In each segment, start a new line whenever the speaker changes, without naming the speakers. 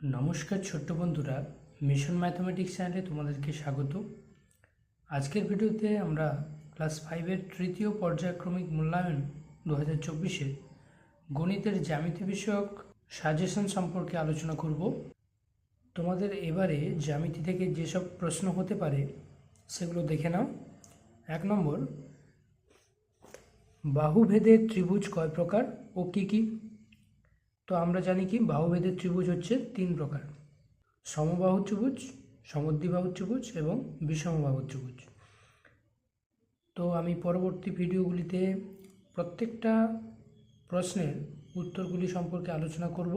নমস্কার ছোট্ট বন্ধুরা, মিশন ম্যাথমেটিক্স চ্যানেলে তোমাদেরকে স্বাগত। আজকের ভিডিওতে আমরা ক্লাস ফাইভের তৃতীয় পর্যায়ক্রমিক মূল্যায়ন দু হাজার চব্বিশে গণিতের জ্যামিতি বিষয়ক সাজেশন সম্পর্কে আলোচনা করব। তোমাদের এবারে জ্যামিতি থেকে যেসব প্রশ্ন হতে পারে সেগুলো দেখে নাও। এক নম্বর বাহুভেদের ত্রিভুজ কয় প্রকার ও কী কী? তো আমরা জানি কি, বাহুভেদের ত্রিভুজ হচ্ছে তিন প্রকার। সমবাহু ত্রিভুজ সমদ্বিবাহু ত্রিভুজ এবং বিষমবাহু ত্রিভুজ। তো আমি পরবর্তী ভিডিওগুলিতে প্রত্যেকটা প্রশ্নের উত্তরগুলি সম্পর্কে আলোচনা করব,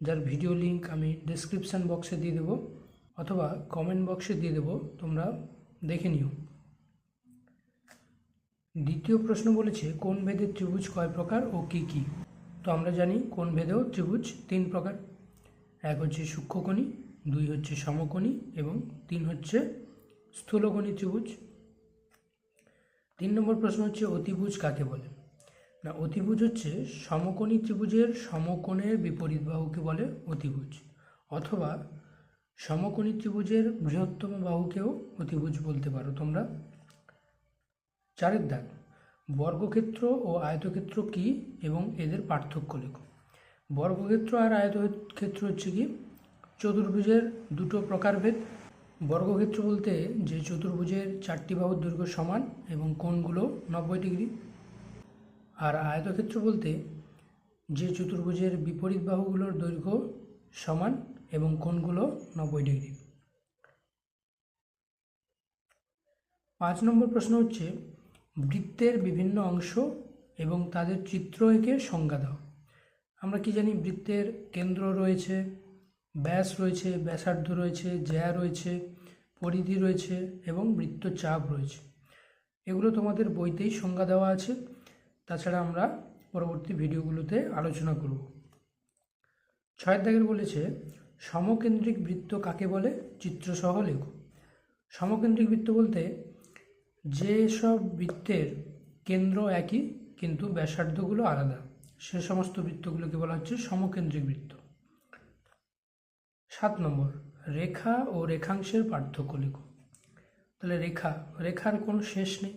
যার ভিডিও লিংক আমি ডেসক্রিপশান বক্সে দিয়ে দেবো, অথবা কমেন্ট বক্সে দিয়ে দেবো, তোমরা দেখে নিও। দ্বিতীয় প্রশ্ন বলেছে, কোন ভেদের ত্রিভুজ কয় প্রকার ও কী কী? তো আমরা জানি কোন ভেদেও ত্রিভুজ তিন প্রকার। এক হচ্ছে সূক্ষ্মকণি, দুই হচ্ছে সমকোণী এবং তিন হচ্ছে স্থূলকণি ত্রিভুজ। তিন নম্বর প্রশ্ন হচ্ছে অতিভুজ কাকে বলে? না, অতিভুজ হচ্ছে সমকোণী ত্রিভুজের সমকোণের বিপরীত বাহুকে বলে অতিভুজ, অথবা সমকোণী ত্রিভুজের বৃহত্তম বাহুকেও অতিভুজ বলতে পারো তোমরা। চারের দাগ। বর্গক্ষেত্র ও আয়তক্ষেত্র কি এবং এদের পার্থক্য লেখো। বর্গক্ষেত্র আর আয়তক্ষেত্র হচ্ছে কি? চতুর্ভুজের দুটো প্রকারভেদ। বর্গক্ষেত্র বলতে যে চতুর্ভুজের চারটি বাহুর দৈর্ঘ্য সমান এবং কোণগুলো নব্বই ডিগ্রি। আর আয়তক্ষেত্র বলতে যে চতুর্ভুজের বিপরীত বাহুগুলোর দৈর্ঘ্য সমান এবং কোণগুলো নব্বই ডিগ্রি। পাঁচ নম্বর প্রশ্ন হচ্ছে বৃত্তের বিভিন্ন অংশ এবং তাদের চিত্র এঁকে সংজ্ঞা দাও। আমরা কি জানি বৃত্তের কেন্দ্র রয়েছে, ব্যাস রয়েছে, ব্যাসার্ধ রয়েছে, জ্যা রয়েছে, পরিধি রয়েছে এবং বৃত্তচাপ রয়েছে। এগুলো তোমাদের বইতেই সংজ্ঞা দেওয়া আছে। তাছাড়া আমরা পরবর্তী ভিডিওগুলোতে আলোচনা করব। ছয় দাগের বলেছে, সমকেন্দ্রিক বৃত্ত কাকে বলে? চিত্রসহ লেখো। সমকেন্দ্রিক বৃত্ত বলতে যে সব বৃত্তের কেন্দ্র একই, কিন্তু ব্যাসার্ধগুলো আলাদা। সে সমস্ত বৃত্তগুলোকে বলা হচ্ছে সমকেন্দ্রিক বৃত্ত। সাত নম্বর, রেখা ও রেখাংশের পার্থক্য লেখো তাহলে রেখা, রেখার কোনো শেষ নেই,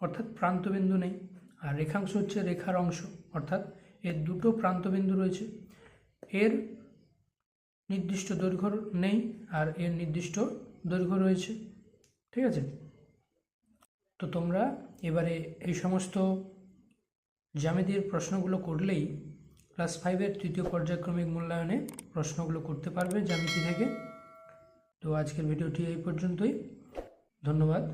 অর্থাৎ প্রান্তবিন্দু নেই, আর রেখাংশ হচ্ছে রেখার অংশ, অর্থাৎ এর দুটো প্রান্তবিন্দু রয়েছে। এর নির্দিষ্ট দৈর্ঘ্য নেই, আর এর নির্দিষ্ট দৈর্ঘ্য রয়েছে। ঠিক আছে? তো তোমরা এবারে এই সমস্ত জ্যামিতির প্রশ্নগুলো করলেই ক্লাস ফাইভের তৃতীয় পর্যায়ক্রমিক মূল্যায়নে প্রশ্নগুলো করতে পারবে জ্যামিতি থেকে। তো আজকের ভিডিওটি এই পর্যন্তই। ধন্যবাদ।